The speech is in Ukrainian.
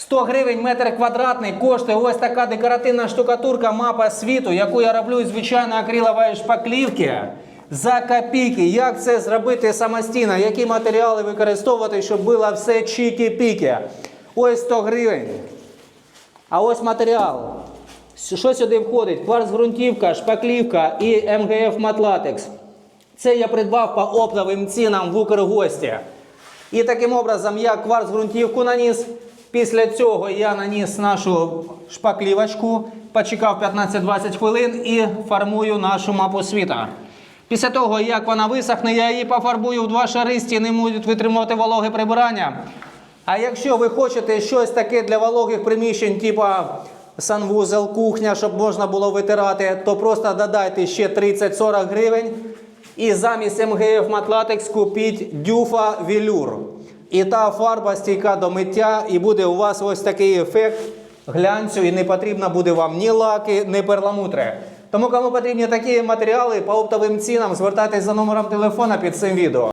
100 гривень метр квадратний коштує ось така декоративна штукатурка мапа світу, яку я роблю із звичайної акрилової шпаклівки. За копійки. Як це зробити самостійно? Які матеріали використовувати, щоб було все чікі-піки? Ось 100 гривень. А ось матеріал. Що сюди входить? Кварц-ґрунтівка, шпаклівка і МГФ матлатекс. Це я придбав по оптовим цінам в Укргості. І таким образом я кварц-ґрунтівку наніс. Після цього я наніс нашу шпаклівочку, почекав 15-20 хвилин і формую нашу мапу світа. Після того, як вона висохне, я її пофарбую в два шари, стіни будуть витримувати вологе прибирання. А якщо ви хочете щось таке для вологих приміщень, типа санвузел, кухня, щоб можна було витирати, то просто додайте ще 30-40 гривень. І замість МГФ Матлатекс купіть дюфа велюр. І та фарба стійка до миття, і буде у вас ось такий ефект глянцю, і не потрібно буде вам ні лаки, ні перламутри. Тому кому потрібні такі матеріали по оптовим цінам, звертайтесь за номером телефона під цим відео.